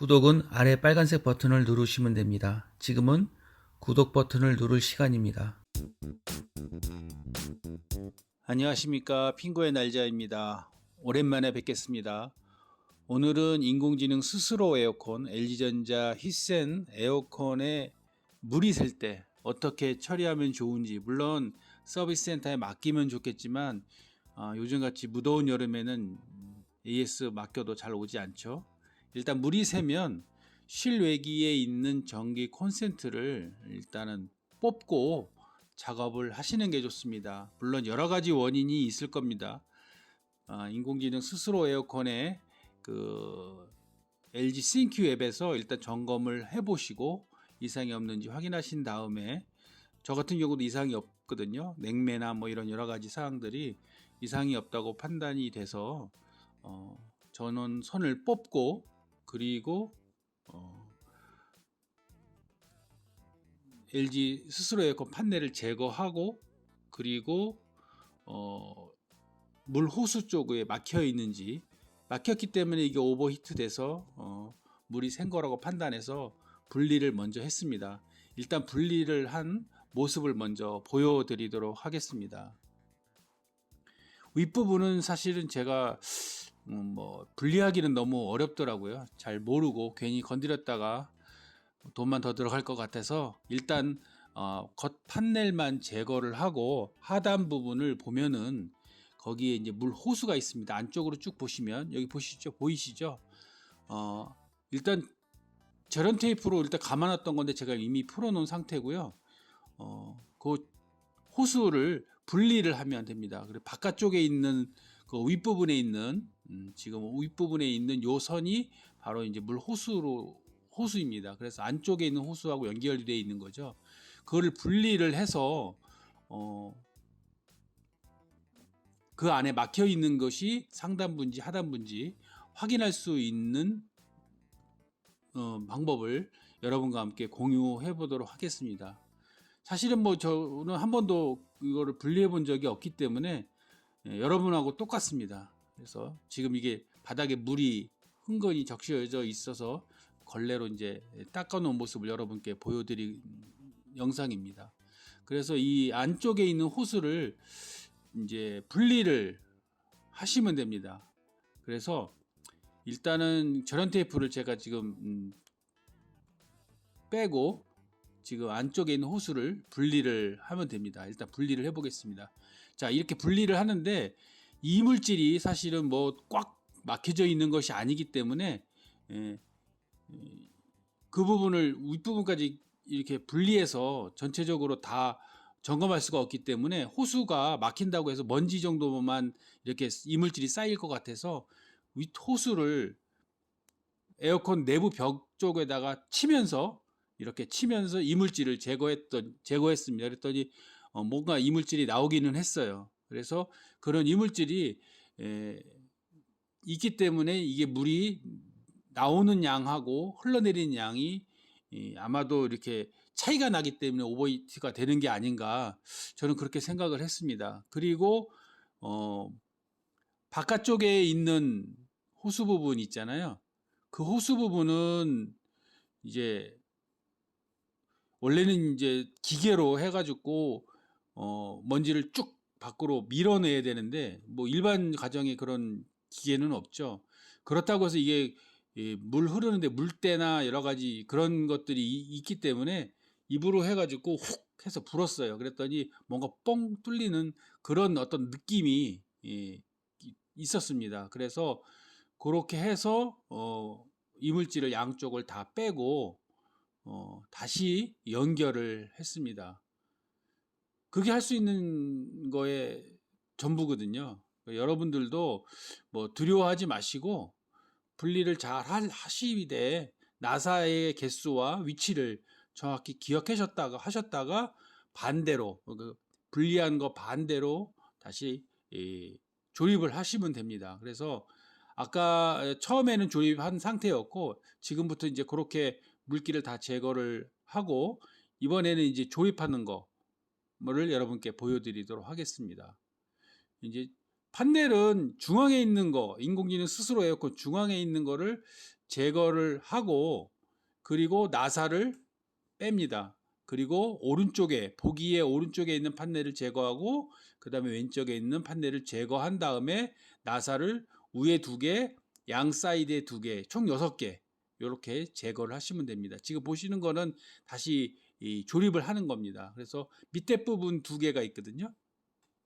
구독은 아래 빨간색 버튼을 누르시면 됩니다. 지금은 구독 버튼을 누를 시간입니다. 안녕하십니까. 핑고의 날자입니다. 오랜만에 뵙겠습니다. 오늘은 인공지능 스스로 에어컨 LG전자 히센 에어컨에 물이 셀 때 어떻게 처리하면 좋은지 물론 서비스 센터에 맡기면 좋겠지만 아, 요즘같이 무더운 여름에는 AS 맡겨도 잘 오지 않죠. 일단 물이 새면 실외기에 있는 전기 콘센트를 일단은 뽑고 작업을 하시는 게 좋습니다. 물론 여러 가지 원인이 있을 겁니다. 아, 인공지능 스스로 에어컨에 그 LG 싱큐 앱에서 일단 점검을 해보시고 이상이 없는지 확인하신 다음에 저 같은 경우도 이상이 없거든요. 냉매나 뭐 이런 여러 가지 사항들이 이상이 없다고 판단이 돼서 어, 저는 선을 뽑고 그리고 어, LG 스스로 에어컨 판넬을 제거하고 그리고 어, 물 호수 쪽에 막혀 있는지 막혔기 때문에 이게 오버히트 돼서 어, 물이 샌 거라고 판단해서 분리를 먼저 했습니다. 일단 분리를 한 모습을 먼저 보여드리도록 하겠습니다. 윗부분은 사실은 제가 음, 뭐 분리하기는 너무 어렵더라고요. 잘 모르고 괜히 건드렸다가 돈만 더 들어갈 것 같아서 일단 어, 겉 판넬만 제거를 하고 하단 부분을 보면은 거기에 이제 물 호수가 있습니다. 안쪽으로 쭉 보시면 여기 보시죠, 보이시죠? 어, 일단 저런 테이프로 일단 감아놨던 건데 제가 이미 풀어놓은 상태고요. 어, 그 호수를 분리를 하면 됩니다. 그리고 바깥쪽에 있는 그 윗부분에 있는 음, 지금 윗부분에 있는 요 선이 바로 이제 물 호수로 호수입니다. 그래서 안쪽에 있는 호수하고 연결이 되어 있는 거죠. 그거를 분리를 해서 어, 그 안에 막혀 있는 것이 상단부인지 하단부인지 확인할 수 있는 어, 방법을 여러분과 함께 공유해 보도록 하겠습니다. 사실은 뭐 저는 한 번도 이거를 분리해 본 적이 없기 때문에 예, 여러분하고 똑같습니다. 그래서 지금 이게 바닥에 물이 흥건히 적셔져 있어서 걸레로 이제 닦아 놓은 모습을 여러분께 보여드린 영상입니다. 그래서 이 안쪽에 있는 호스를 이제 분리를 하시면 됩니다. 그래서 일단은 저런 테이프를 제가 지금 음, 빼고 지금 안쪽에 있는 호수를 분리를 하면 됩니다. 일단 분리를 해보겠습니다. 자 이렇게 분리를 하는데 이물질이 사실은 뭐 꽉 막혀져 있는 것이 아니기 때문에 예, 그 부분을 윗부분까지 이렇게 분리해서 전체적으로 다 점검할 수가 없기 때문에 호수가 막힌다고 해서 먼지 정도만 이렇게 이물질이 쌓일 것 같아서 윗 호수를 에어컨 내부 벽 쪽에다가 치면서 이렇게 치면서 이물질을 제거했던 제거했습니다. 그랬더니 어, 뭔가 이물질이 나오기는 했어요. 그래서 그런 이물질이 에, 있기 때문에 이게 물이 나오는 양하고 흘러내리는 양이 이, 아마도 이렇게 차이가 나기 때문에 오버히트가 되는 게 아닌가 저는 그렇게 생각을 했습니다. 그리고 어, 바깥쪽에 있는 호수 부분 있잖아요. 그 호수 부분은 이제 원래는 이제 기계로 해가지고 어, 먼지를 쭉 밖으로 밀어내야 되는데 뭐 일반 가정에 그런 기계는 없죠. 그렇다고 해서 이게 물 흐르는데 물때나 여러 가지 그런 것들이 있기 때문에 입으로 해가지고 훅 해서 불었어요. 그랬더니 뭔가 뻥 뚫리는 그런 어떤 느낌이 있었습니다. 그래서 그렇게 해서 어, 이물질을 양쪽을 다 빼고 어, 다시 연결을 했습니다. 그게 할 수 있는 거에 전부거든요. 그러니까 여러분들도 뭐 두려워하지 마시고 분리를 잘 하시되 나사의 개수와 위치를 정확히 기억하셨다가 하셨다가 반대로 그 분리한 거 반대로 다시 조립을 하시면 됩니다. 그래서 아까 처음에는 조립한 상태였고 지금부터 이제 그렇게 물기를 다 제거를 하고 이번에는 이제 조립하는 거 를 여러분께 보여드리도록 하겠습니다. 이제 판넬은 중앙에 있는 거 인공지능 스스로 에어컨 중앙에 있는 거를 제거를 하고 그리고 나사를 뺍니다. 그리고 오른쪽에 보기에 오른쪽에 있는 판넬을 제거하고 그 다음에 왼쪽에 있는 판넬을 제거한 다음에 나사를 위에 두 개, 양 사이드에 두 개, 총 여섯 개 이렇게 제거를 하시면 됩니다. 지금 보시는 거는 다시 이 조립을 하는 겁니다. 그래서 밑에 부분 두 개가 있거든요.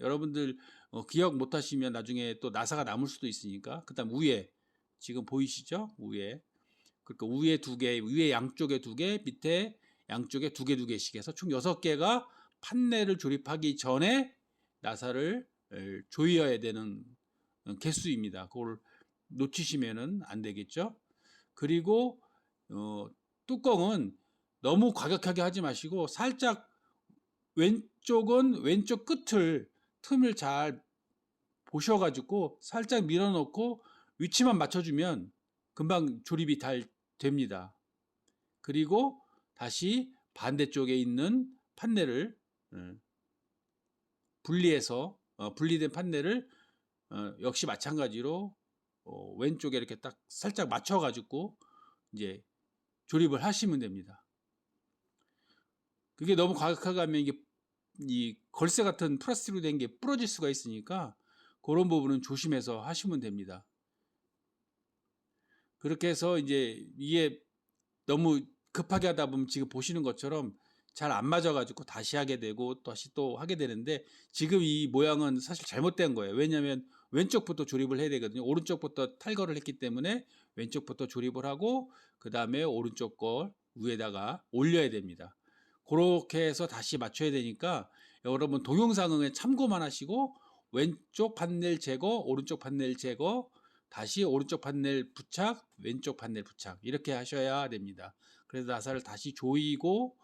여러분들 어, 기억 못 하시면 나중에 또 나사가 남을 수도 있으니까 그다음 위에 지금 보이시죠? 위에 그러니까 위에 두 개, 위에 양쪽에 두 개, 밑에 양쪽에 두 개 두 개씩 해서 총 여섯 개가 판넬을 조립하기 전에 나사를 에, 조여야 되는 어, 개수입니다. 그걸 놓치시면은 안 되겠죠. 그리고 어, 뚜껑은 너무 과격하게 하지 마시고 살짝 왼쪽은 왼쪽 끝을 틈을 잘 보셔가지고 살짝 밀어넣고 위치만 맞춰주면 금방 조립이 잘 됩니다. 그리고 다시 반대쪽에 있는 판넬을 어, 분리해서 어, 분리된 판넬을 어, 역시 마찬가지로 어, 왼쪽에 이렇게 딱 살짝 맞춰가지고 이제 조립을 하시면 됩니다. 그게 너무 과격하게 하면 이게 이 걸쇠 같은 플라스틱으로 된 게 부러질 수가 있으니까 그런 부분은 조심해서 하시면 됩니다. 그렇게 해서 이제 이게 너무 급하게 하다 보면 지금 보시는 것처럼 잘 안 맞아가지고 다시 하게 되고 다시 또 하게 되는데 지금 이 모양은 사실 잘못된 거예요. 왜냐하면 왼쪽부터 조립을 해야 되거든요. 오른쪽부터 탈거를 했기 때문에 왼쪽부터 조립을 하고 그 다음에 오른쪽 걸 위에다가 올려야 됩니다. 그렇게 해서 다시 맞춰야 되니까 여러분 동영상을 참고만 하시고 왼쪽 판넬 제거, 오른쪽 판넬 제거, 다시 오른쪽 판넬 부착, 왼쪽 판넬 부착 이렇게 하셔야 됩니다. 그래서 나사를 다시 조이고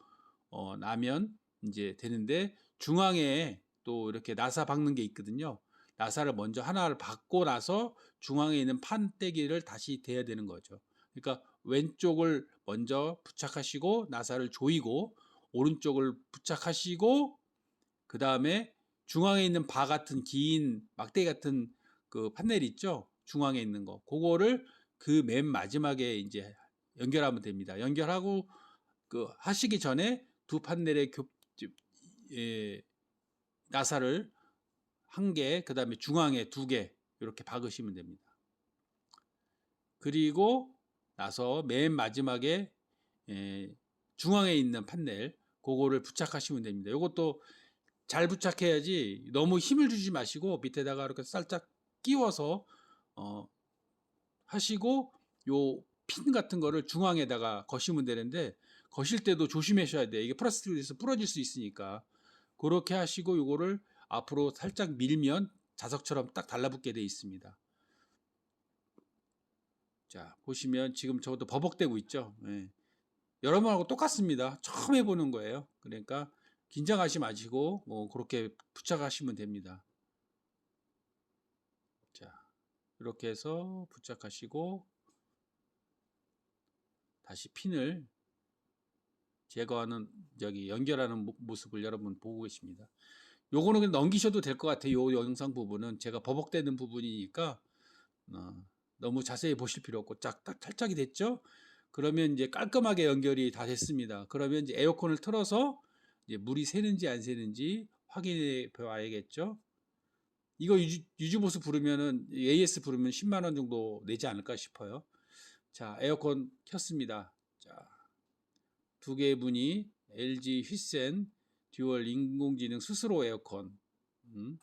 어, 나면 이제 되는데 중앙에 또 이렇게 나사 박는 게 있거든요. 나사를 먼저 하나를 박고 나서 중앙에 있는 판때기를 다시 대야 되는 거죠. 그러니까 왼쪽을 먼저 부착하시고 나사를 조이고 오른쪽을 부착하시고 그 다음에 중앙에 있는 바 같은 긴 막대기 같은 그 판넬 있죠? 중앙에 있는 거. 그거를 그 맨 마지막에 이제 연결하면 됩니다. 연결하고 그 하시기 전에 두 판넬의 교 예, 나사를 한 개, 그 다음에 중앙에 두 개 이렇게 박으시면 됩니다. 그리고 나서 맨 마지막에 예, 중앙에 있는 판넬 그거를 부착하시면 됩니다. 이것도 잘 부착해야지 너무 힘을 주지 마시고 밑에다가 이렇게 살짝 끼워서 어, 하시고 요 핀 같은 거를 중앙에다가 거시면 되는데 거실 때도 조심하셔야 돼요. 이게 플라스틱으로 돼서 부러질 수 있으니까 그렇게 하시고 요거를 앞으로 살짝 밀면 자석처럼 딱 달라붙게 돼 있습니다. 자 보시면 지금 저것도 버벅대고 있죠. 예. 여러분하고 똑같습니다. 처음 해보는 거예요. 그러니까 긴장하지 마시고 뭐 그렇게 부착하시면 됩니다. 자 이렇게 해서 부착하시고 다시 핀을 제거하는 저기 연결하는 모- 모습을 여러분 보고 계십니다. 요거는 그냥 넘기셔도 될 것 같아요. 요 영상 부분은 제가 버벅대는 부분이니까 어, 너무 자세히 보실 필요 없고 짝딱 탈착이 됐죠? 그러면 이제 깔끔하게 연결이 다 됐습니다. 그러면 이제 에어컨을 틀어서 이제 물이 새는지 안 새는지 확인해 봐야겠죠? 이거 유주, 유주보스 부르면은 AS 부르면 10만 원 정도 내지 않을까 싶어요. 자, 에어컨 켰습니다. 자, 두 개의 문이 LG 휘센 듀얼 인공지능 스스로 에어컨. 음.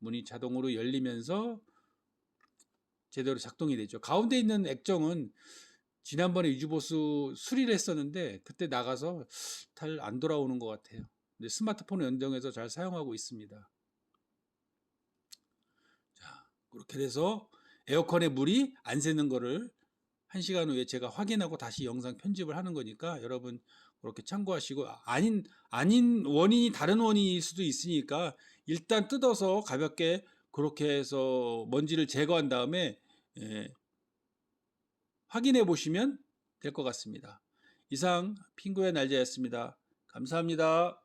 문이 자동으로 열리면서 제대로 작동이 되죠. 가운데 있는 액정은 지난번에 유주보스 수리를 했었는데 그때 나가서 잘 안 돌아오는 것 같아요. 근데 스마트폰에 연동해서 잘 사용하고 있습니다. 자, 그렇게 돼서 에어컨에 물이 안 새는 거를 한 시간 후에 제가 확인하고 다시 영상 편집을 하는 거니까 여러분 그렇게 참고하시고 아닌 아닌 원인이 다른 원인일 수도 있으니까 일단 뜯어서 가볍게 그렇게 해서 먼지를 제거한 다음에 예, 확인해 보시면 될 것 같습니다. 이상 핑구의 날짜였습니다. 감사합니다.